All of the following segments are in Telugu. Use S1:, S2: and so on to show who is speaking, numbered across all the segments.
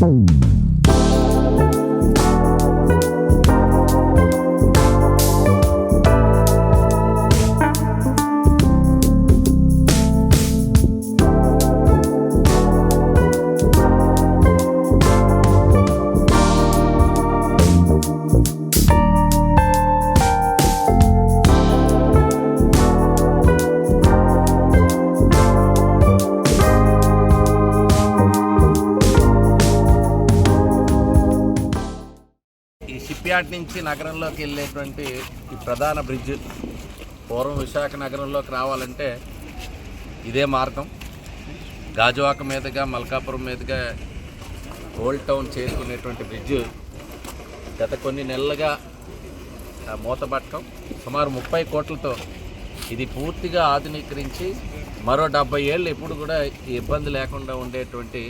S1: ఈ షిప్ నుంచి నగరంలోకి వెళ్ళేటువంటి ఈ ప్రధాన బ్రిడ్జ్ పూర్వం విశాఖ నగరంలోకి రావాలంటే ఇదే మార్గం. గాజువాక మీదుగా మల్కాపురం మీదుగా ఓల్డ్ టౌన్ చేరుకునేటువంటి బ్రిడ్జ్ గత కొన్ని నెలలుగా ఆ, మూతపట్టడం. సుమారు ముప్పై కోట్లతో ఇది పూర్తిగా ఆధునీకరించి మరో డెబ్బై ఏళ్ళు ఎప్పుడు కూడా ఈ ఇబ్బంది లేకుండా ఉండేటువంటి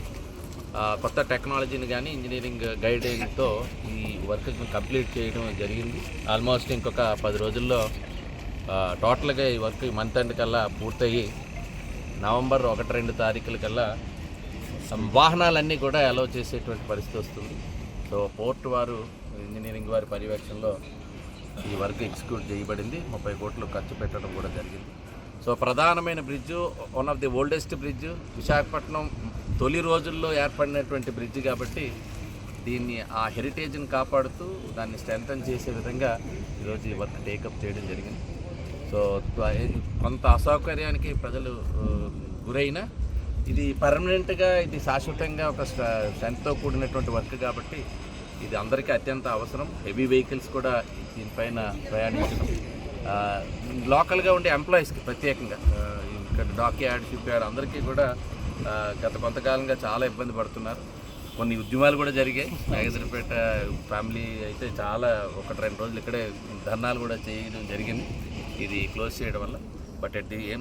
S1: కొత్త టెక్నాలజీని కానీ ఇంజనీరింగ్ గైడెన్స్తో ఈ వర్క్ని కంప్లీట్ చేయడం జరిగింది. ఆల్మోస్ట్ ఇంకొక పది రోజుల్లో టోటల్గా ఈ వర్క్ మంత్ ఎండ్ కల్లా పూర్తయ్యి నవంబర్ ఒకటి రెండు తారీఖుల కల్లా వాహనాలన్నీ కూడా అలౌ చేసేటువంటి పరిస్థితి వస్తుంది. సో పోర్ట్ వారు ఇంజనీరింగ్ వారి పర్యవేక్షణలో ఈ వర్క్ ఎగ్జిక్యూట్ చేయబడింది. ముప్పై కోట్లు ఖర్చు పెట్టడం కూడా జరిగింది. సో ప్రధానమైన bridge one of the oldest bridge Visakhapatnam తొలి రోజుల్లో ఏర్పడినటువంటి బ్రిడ్జ్ కాబట్టి దీన్ని ఆ హెరిటేజ్ని కాపాడుతూ దాన్ని స్ట్రెంగ్తన్ చేసే విధంగా ఈరోజు ఈ వర్క్ టేకప్ చేయడం జరిగింది. సో కొంత అసౌకర్యానికి ప్రజలు గురైనా గురైన ఇది పర్మనెంట్గా ఇది శాశ్వతంగా ఒక స్ట్రెంత్తో కూడినటువంటి వర్క్ కాబట్టి ఇది అందరికీ అత్యంత అవసరం. హెవీ వెహికల్స్ కూడా దీనిపైన ప్రయాణించడం. లోకల్గా ఉండే ఎంప్లాయీస్కి ప్రత్యేకంగా ఇక్కడ డాక్ యార్డ్ షిప్ యార్డ్ అందరికీ కూడా గత కొంతకాలంగా చాలా ఇబ్బంది పడుతున్నారు. కొన్ని ఉద్యమాలు కూడా జరిగాయి. నాగేశ్వరపేట ఫ్యామిలీ అయితే చాలా ఒకటి రెండు రోజులు ఇక్కడే ధర్నాలు కూడా చేయడం జరిగింది. ఇది క్లోజ్ చేయడం వల్ల. బట్ అట్ ది ఏం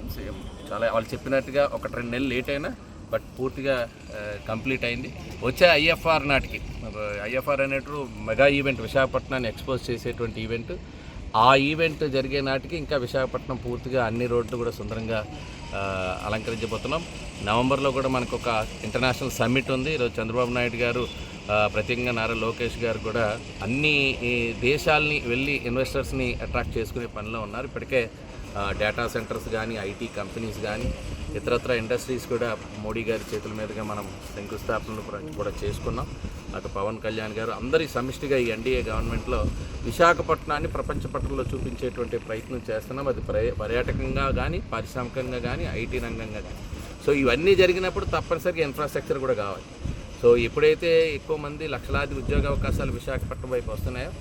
S1: చాలా వాళ్ళు చెప్పినట్టుగా ఒకటి రెండు నెలలు లేట్ అయినా బట్ పూర్తిగా కంప్లీట్ అయింది. వచ్చే ఐఎఫ్ఆర్ నాటికి ఐఎఫ్ఆర్ అనేటు మెగా ఈవెంట్ విశాఖపట్నాన్ని ఎక్స్పోజ్ చేసేటువంటి ఈవెంట్. ఆ ఈవెంట్ జరిగే నాటికి ఇంకా విశాఖపట్నం పూర్తిగా అన్ని రోడ్లు కూడా సుందరంగా అలంకరించబోతున్నాం. నవంబర్లో కూడా మనకు ఒక ఇంటర్నేషనల్ సమ్మిట్ ఉంది. ఈరోజు చంద్రబాబు నాయుడు గారు ప్రత్యేకంగా నారా లోకేష్ గారు కూడా అన్ని దేశాలని వెళ్ళి ఇన్వెస్టర్స్ని అట్రాక్ట్ చేసుకునే పనిలో ఉన్నారు. ఇప్పటికే డేటా సెంటర్స్ కానీ ఐటీ కంపెనీస్ కానీ ఇతరత్ర ఇండస్ట్రీస్ కూడా మోడీ గారి చేతుల మీదుగా మనం శంకుస్థాపనలు కూడా- చేసుకున్నాం. అటు పవన్ కళ్యాణ్ గారు అందరి సమిష్టిగా ఈ ఎన్డీఏ గవర్నమెంట్లో విశాఖపట్నాన్ని ప్రపంచ పట్టణంలో చూపించేటువంటి ప్రయత్నం చేస్తున్నాం. అది పర్యాటకంగా కానీ పారిశ్రామికంగా కానీ ఐటీ రంగంగా కానీ సో ఇవన్నీ జరిగినప్పుడు తప్పనిసరిగా ఇన్ఫ్రాస్ట్రక్చర్ కూడా కావాలి. సో ఎప్పుడైతే ఎక్కువ మంది లక్షలాది ఉద్యోగ అవకాశాలు విశాఖపట్నం వైపు వస్తున్నాయో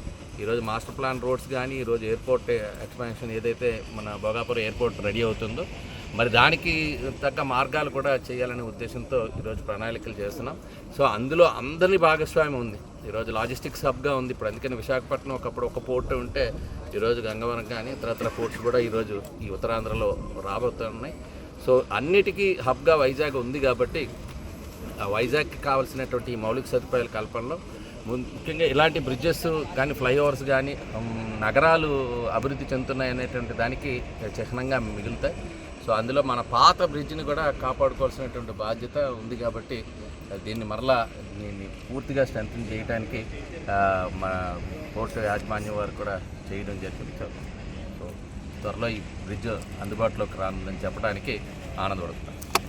S1: ఈరోజు మాస్టర్ ప్లాన్ రోడ్స్ కానీ ఈరోజు ఎయిర్పోర్ట్ ఎక్స్పాన్షన్ ఏదైతే మన భోగాపురం ఎయిర్పోర్ట్ రెడీ అవుతుందో మరి దానికి తగ్గ మార్గాలు కూడా చేయాలనే ఉద్దేశంతో ఈరోజు ప్రణాళికలు చేస్తున్నాం. సో అందులో అందరి భాగస్వామ్యం ఉంది. ఈరోజు లాజిస్టిక్స్ హబ్గా ఉంది. ఇప్పుడు అందుకని విశాఖపట్నం ఒకప్పుడు ఒక పోర్ట్ ఉంటే ఈరోజు గంగవరం కానీ ఇతరత్ర పోర్ట్స్ కూడా ఈరోజు ఈ ఉత్తరాంధ్రలో రాబోతున్నాయి. సో అన్నిటికీ హబ్గా వైజాగ్ ఉంది కాబట్టి వైజాగ్కి కావాల్సినటువంటి మౌలిక సదుపాయాల కల్పనలో ముఖ్యంగా ఇలాంటి బ్రిడ్జెస్ కానీ ఫ్లైఓవర్స్ కానీ నగరాలు అభివృద్ధి చెందుతున్నాయి అనేటువంటి దానికి చిహ్నంగా మిగులుతాయి. సో అందులో మన పాత బ్రిడ్జ్ని కూడా కాపాడుకోవాల్సినటువంటి బాధ్యత ఉంది కాబట్టి దీన్ని మరలా దీన్ని పూర్తిగా స్ట్రెంథన్ చేయడానికి మన పోర్టు యాజమాన్యం వారు కూడా చేయడం జరిగింది. సో త్వరలో ఈ బ్రిడ్జ్ అందుబాటులోకి రానుందని చెప్పడానికి ఆనందపడుతున్నాను